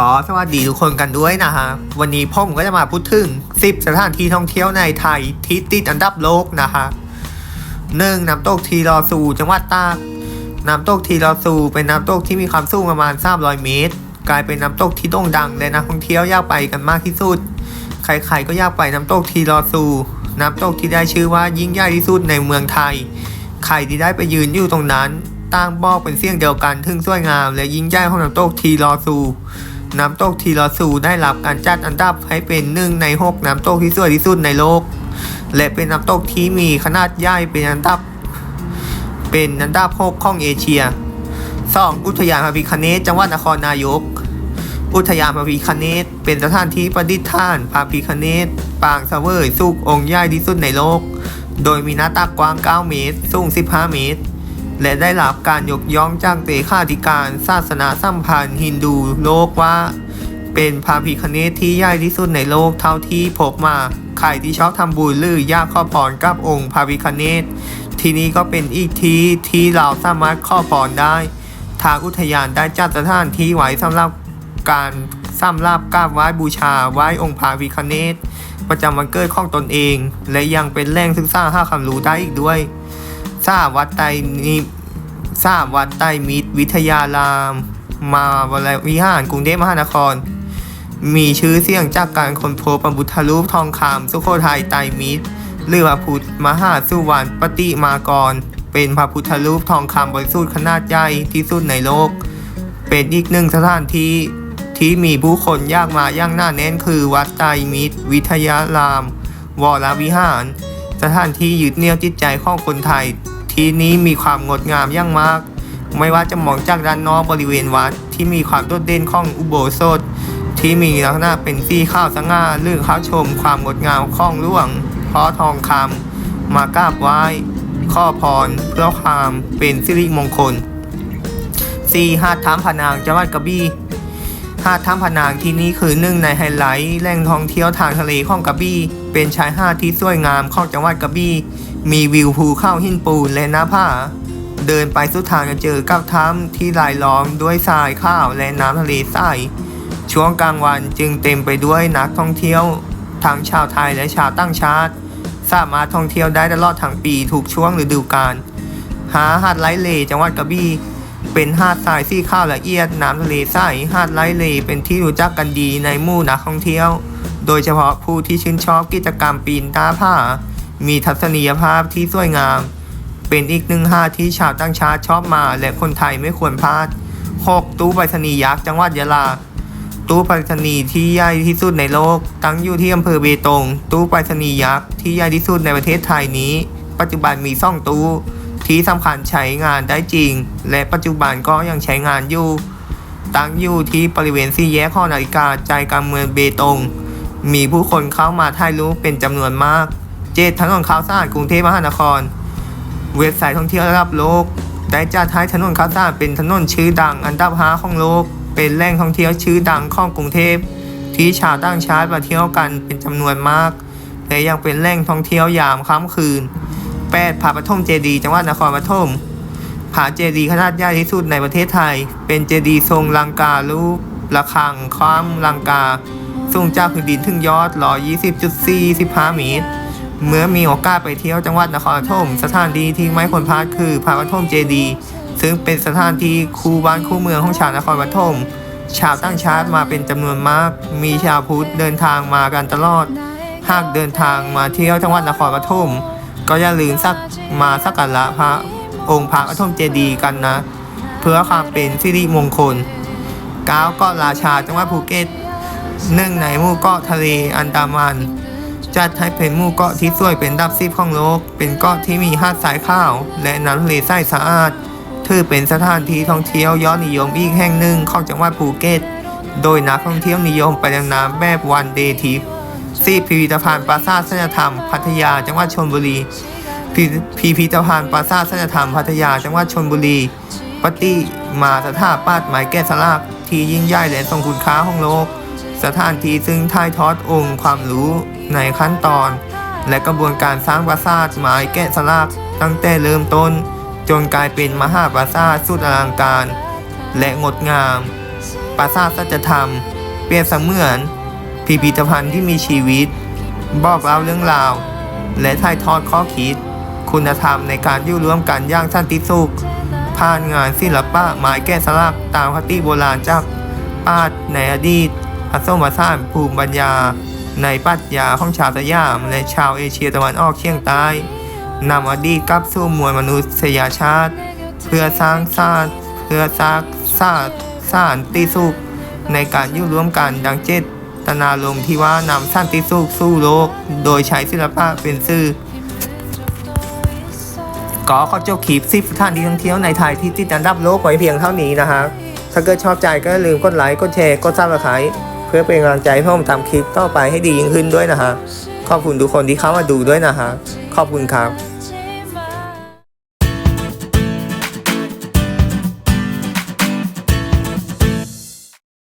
ก็สวัสดีทุกคนกันด้วยนะฮะ วันนี้พ่อผมก็จะมาพูดถึง 10 สถานที่ท่องเที่ยวในไทยที่ติดอันดับโลกนะฮะหนึ่งน้ำตกทีรอซูจังหวัดตากน้ำตกทีรอซูเป็นน้ำตกที่มีความสูงประมาณ300 เมตร กลายเป็นน้ำตกที่โด่งดังและนักท่องเที่ยวอยากไปกันมากที่สุด ใครๆก็อยากไปน้ำตกทีรอซู น้ำตกที่ได้ชื่อว่ายิ่งใหญ่ที่สุดในเมืองไทย ใครที่ได้ไปยืนอยู่ตรงนั้นต่างบอกเป็นเสียงเดียวกันถึงสวยงามและยิ่งใหญ่ของน้ำตกทีรอซู น้ำตกทีรอซูได้รับการจัดอันดับให้เป็นหนึ่งใน 6 น้ำตกที่สวยที่สุดในโลก และเป็นน้ำตกที่มีขนาดใหญ่เป็นอันดับ เป็นอันดับ6ของเอเชีย 2. อุทยานพระพิคเนศจังหวัดนครนายก อุทยานพระพิคเนศเป็นสถานที่ประดิษฐานพระพิคเนศปางเสวยสุของค์ใหญ่ที่สุดในโลก โดยมีหน้าตักกว้าง 9 เมตร สูง 15 เมตร และได้รับการยกย่องจากเตขาธิการศาสนาสัมพันธ์ฮินดูโลกว่า เป็นพระพิคเนศที่ใหญ่ที่สุดในโลกเท่าที่พบมา ใครที่ชอบทำบุญหรืออยากขอพรกับองค์พระพิคเนศที่นี่ก็เป็นอีกที่ที่เราสามารถขอพรได้ ทางอุทยานได้จัดสถานที่ไว้สำหรับการสำหรับกราบไหว้บูชาไหว้องค์พระพิคเนศประจำวันเกิดของตนเอง และยังเป็นแหล่งศึกษาหาความรู้ได้อีกด้วย ทราบวัดไตนิทราบวัดไตมิตร วิทยาราม มาวรวิหารกรุงเทพมหานคร มีชื่อเสียงจากการค้นพบพระพุทธรูปทองคำสุโขทัยไตมิตรหรือพระพุทธมหาสุวรรณปฏิมากร เป็นพระพุทธรูปทองคำบริสุทธิ์ขนาดใหญ่ที่สุดในโลก เป็นอีกหนึ่งสถานที่ที่มีผู้คนยากมาย่างหน้าแน่นคือวัดไตรมิตร วิทยาราม วรวิหาร สถานที่ยึดเหนี่ยวจิตใจของคนไทย ที่นี้มีความงดงามอย่างมาก ไม่ว่าจะมองจากด้านนอกบริเวณวัดที่มีความโดดเด่นของอุโบสถ ที่มีลักษณะเป็นสีข้าวสง่าหรือเข้าชม ความงดงามของหลวงพ่อทองคำมากราบไหว้ข้อพรเพื่อความเป็นสิริมงคล 4. หาดถ้ำพนางจังหวัดกระบี่หาดถ้ำพนางที่นี่คือหนึ่งในไฮไลท์แหล่งท่องเที่ยวทางทะเลของกระบี่เป็นชายหาดที่สวยงามของจังหวัดกระบี่ มีวิวภูเขาหินปูนและหน้าผาเดินไปสุดทางจะเจอกับถ้ำที่รายล้อมด้วยทรายข้าวและน้ำทะเลใสช่วงกลางวันจึงเต็มไปด้วยนักท่องเที่ยวทั้งชาวไทยและชาวต่างชาติ สามารถท่องเที่ยวได้ตลอดทั้งปีทุกช่วงฤดูกาลหาหาดไลเลจังหวัดกระบี่เป็นหาดทรายสีขาวละเอียดน้ำทะเลใสหาดไลเลเป็นที่รู้จักกันดีในหมู่นักท่องเที่ยว โดยเฉพาะผู้ที่ชื่นชอบกิจกรรมปีนต้าผา มีทัศนียภาพที่สวยงาม เป็นอีกหนึ่งหาที่ชาวต่างชาติชอบมา และคนไทยไม่ควรพลาด 6. ตู้ไปรษณีย์ยักษ์จังหวัดยะลา ตู้ไปรษณีย์ที่ใหญ่ที่สุดในโลก ตั้งอยู่ที่อำเภอเบตง ตู้ไปรษณีย์ยักษ์ที่ใหญ่ที่สุดในประเทศไทยนี้ ปัจจุบันมีซ่องตู้ ที่สำคัญใช้งานได้จริง และปัจจุบันก็ยังใช้งานอยู่ ตั้งอยู่ที่บริเวณสี่แยกข้อนาฬิกาใจกลางเมืองเบตง มีผู้คนเข้ามาถ่ายรูปเป็นจำนวนมาก เจดถนนข้าวสารกรุงเทพมหานคร เว็บไซต์ท่องเที่ยวระดับโลก ได้จัดให้ถนนข้าวสารเป็นถนนชื่อดังอันดับห้าของโลก เป็นแหล่งท่องเที่ยวชื่อดังของกรุงเทพ ที่ชาวต่างชาติมาเที่ยวกันเป็นจำนวนมาก และยังเป็นแหล่งท่องเที่ยวยามค่ำคืน 8. ผาปฐมเจดีจังหวัดนครปฐมผาเจดีขนาดใหญ่ที่สุดในประเทศไทย เป็นเจดีทรงลังการูประฆังคว้ามลังกาสูงจากพื้นดินถึงยอด 120.45 เมตร เมื่อมีโอกาสไปเที่ยวจังหวัดนครปฐมสถานที่ที่ไม่ควรพลาดคือผาปฐมเจดีย์ซึ่งเป็นสถานที่คู่บ้านคู่เมืองของชาวนครปฐมชาวต่างชาติมาเป็นจำนวนมาก มีชาวพุทธเดินทางมากันตลอด หากเดินทางมาเที่ยวจังหวัดนครปฐมก็อย่าลืมสักมาสักการะพระองค์พระปฐมเจดีย์กันนะ เพื่อความเป็นสิริมงคลก้าวเกาะราชาจังหวัดภูเก็ตหนึ่งในหมู่เกาะทะเลอันดามัน จัดให้เป็นหมู่เกาะที่สวยเป็นดับสิบของโลก เป็นเกาะที่มีหาดทรายขาว และน้ำทะเลใสสะอาด ถือเป็นสถานที่ท่องเที่ยวยอดนิยมอีกแห่งหนึ่งของจังหวัดภูเก็ต โดยนักท่องเที่ยวนิยมไปดำน้ำแบบวันเดย์ทริปซีพิพิธภัณฑ์ปราสาทสัญธรรม พัทยาจังหวัดชลบุรีพิพิพิธภัณฑ์ปราสาทสัญธรรมพัทยาจังหวัดชลบุรีปฏิมาสถาปัตย์ไม้แกะสลักที่ยิ่งใหญ่และทรงคุณค่าของโลก สถานที่ซึ่งถ่ายทอดองค์ความรู้ ในขั้นตอน และกระบวนการสร้างปราสาทไม้แกะสลักตั้งแต่เริ่มต้น จนกลายเป็นมหาปราสาทสุดอลังการ และงดงาม ปราสาทสัจธรรม เปรียบเสมือน พิพิธภัณฑ์ที่มีชีวิต บอกเล่าเรื่องราว และถ่ายทอดข้อคิด คุณธรรมในการอยู่ร่วมกันอย่างสันติสุขผ่านงานศิลปะไม้แกะสลักตามคติโบราณจากปาดในอดีตผสมผสานภูมิปัญญา ในปรัชญาของชาวสยาม และชาวเอเชียตะวันออกเฉียงใต้นำอดีตกลับสู่มวลมนุษยชาติ เพื่อสร้างสร้าเพื่อสร้างสร้างสร้างติสุขในการอยู่ร่วมกันดังเจตนารมที่ว่านำสันติสุขสู่โลก โดยใช้ศิลปะเป็นสื่อก็ขอจบคลิปสิบสถานที่ท่องเที่ยวในไทยที่ติดอันดับโลกไว้เพียงเท่านี้นะฮะถ้าเกิดชอบใจก็อย่าลืมกดไลค์กดแชร์กดซับสไครต์ พื่อเป็นกำลังใจให้ผมทำคลิปต่อไปให้ดียิ่งขึ้นด้วยนะฮะขอบคุณทุกคนที่เข้ามาดูด้วยนะฮะขอบคุณครับ